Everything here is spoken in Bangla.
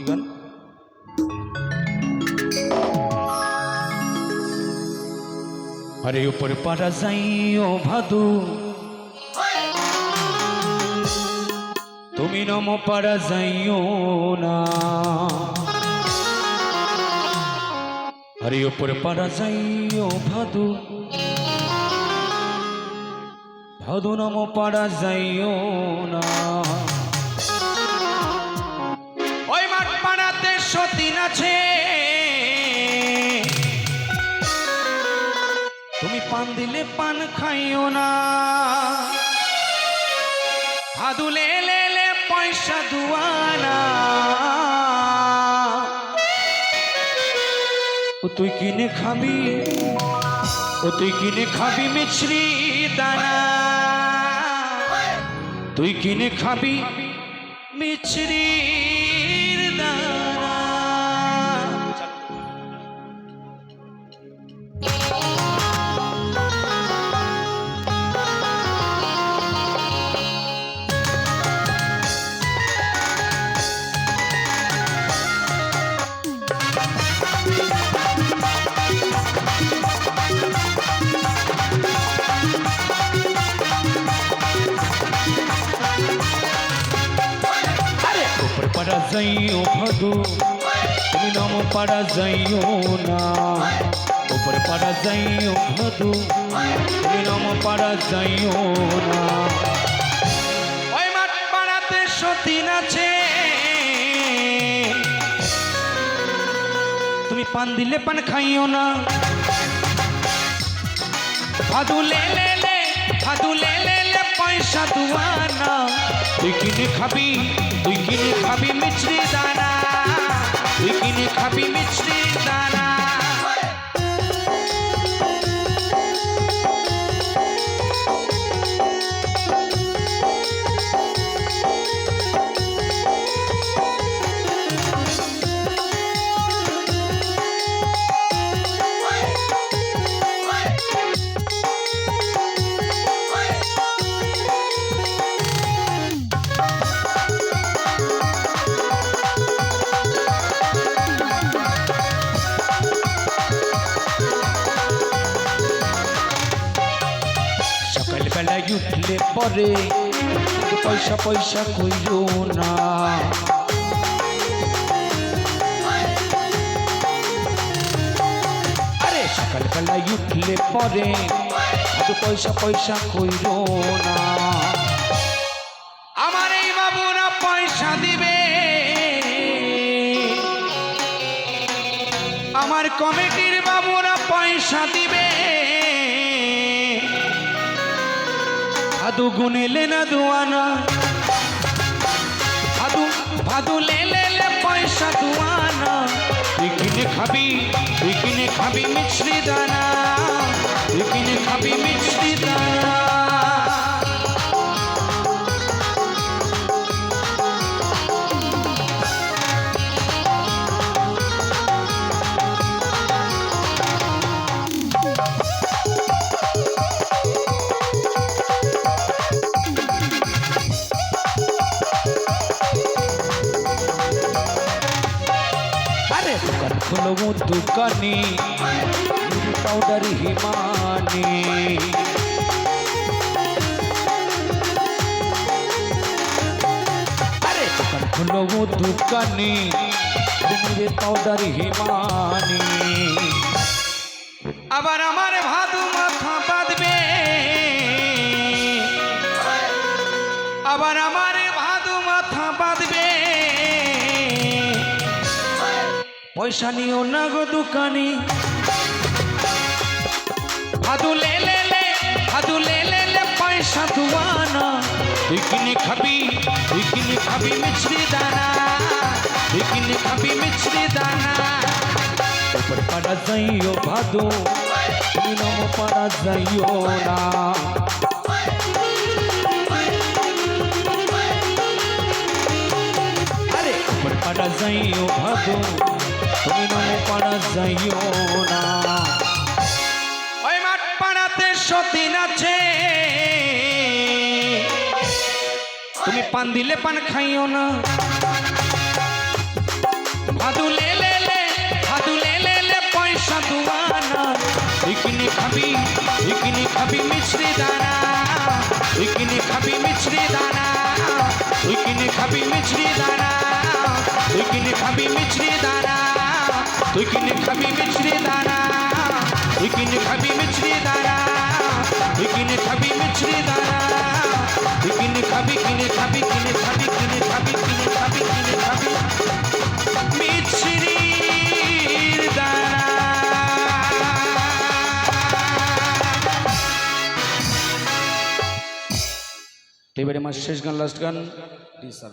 ভক্তি গান আরে পাড়া যাইও ভাদু। তুমি নম পাড়া যাইও না। আরে উপর পাড়া যাইও ভাদু। ভাদু নম পাড়া যাইও না। দিলে পান খাইও না। ভাদু লে লে লে পয়সা দুয়ানা ও তুই কিনে খাবি, ও তুই কিনে খাবি মিছরি দানা। তুই কিনে খাবি মিছরির পাড়া যাইও ভাদু, তুমি নাম পাড়া যাইও না। উপর পাড়া যাইও ভাদু, তুমি নাম যাইও না। ওই মাঠ পাড়াতে সতীন আছে। তুমি পান দিলে পান খাইও না। লে লে লে লে লে লে পয়সা দুয়ানা। তুই কিনে খাবি, তুই কিনে খাবি মিছরি দানা উঠলে পরে পয়সা পয়সা কইরো না। আরে সকালবেলায় উঠলে পরে এত পয়সা পয়সা কইরো না। আমার এই বাবুরা পয়সা দিবে। আমার কমিটির বাবুরা পয়সা দিবে। ভাদু গুনিলে না দুয়ানা। ভাদু ভাদু লেলে লে পয়সা দুয়ানা। তুই খাবি তুই খাবি মিছরি দানা। তুই খাবি মিছরি আরে দোকান খুলো দোকানি পাউডার হিমানি আরে দোকান খুলো দোকানি রে পাউডার হিমানি আবার আমার ভাদু মাথা পয়সা নিও না গো দোকানি। ভাদু লে লে লে ভাদু লে লে লে পয়সা দুয়ানা তুই কিনে খাবি তুই কিনে খাবি মিছরি দানা। তুই কিনে খাবি মিছরি দানা। উপর পাড়া যাইও ভাদু তুমি নম পাড়া যাইও না। আরে উপর পাড়া যাইও ভাদু। তুমি নম পাড়া যাইও না ওই মাঠ পাড়াতে সতীন আছে। তুমি পান দিলে পান খাইও না। হাদু লে লে লে হাদু লে লে লে পয়সা দুয়ানা। তুই খাবি তুই খাবি মিছরি দানা। তুই খাবি মিছরি দানা। তুই খাবি মিছরি দানা। তুই খাবি মিছরি দানা। তুই কিনে খাবি মিছরি দানা তুই কিনে খাবি মিছরি দানা তুই কিনে খাবি মিছরি দানা তুই কিনে খাবি কিনে খাবি কিনে খাবি কিনে খাবি কিনে খাবি কিনে খাবি মিছরির দানা এবারে আমার শেষ গান লাস্ট গান। জি স্যার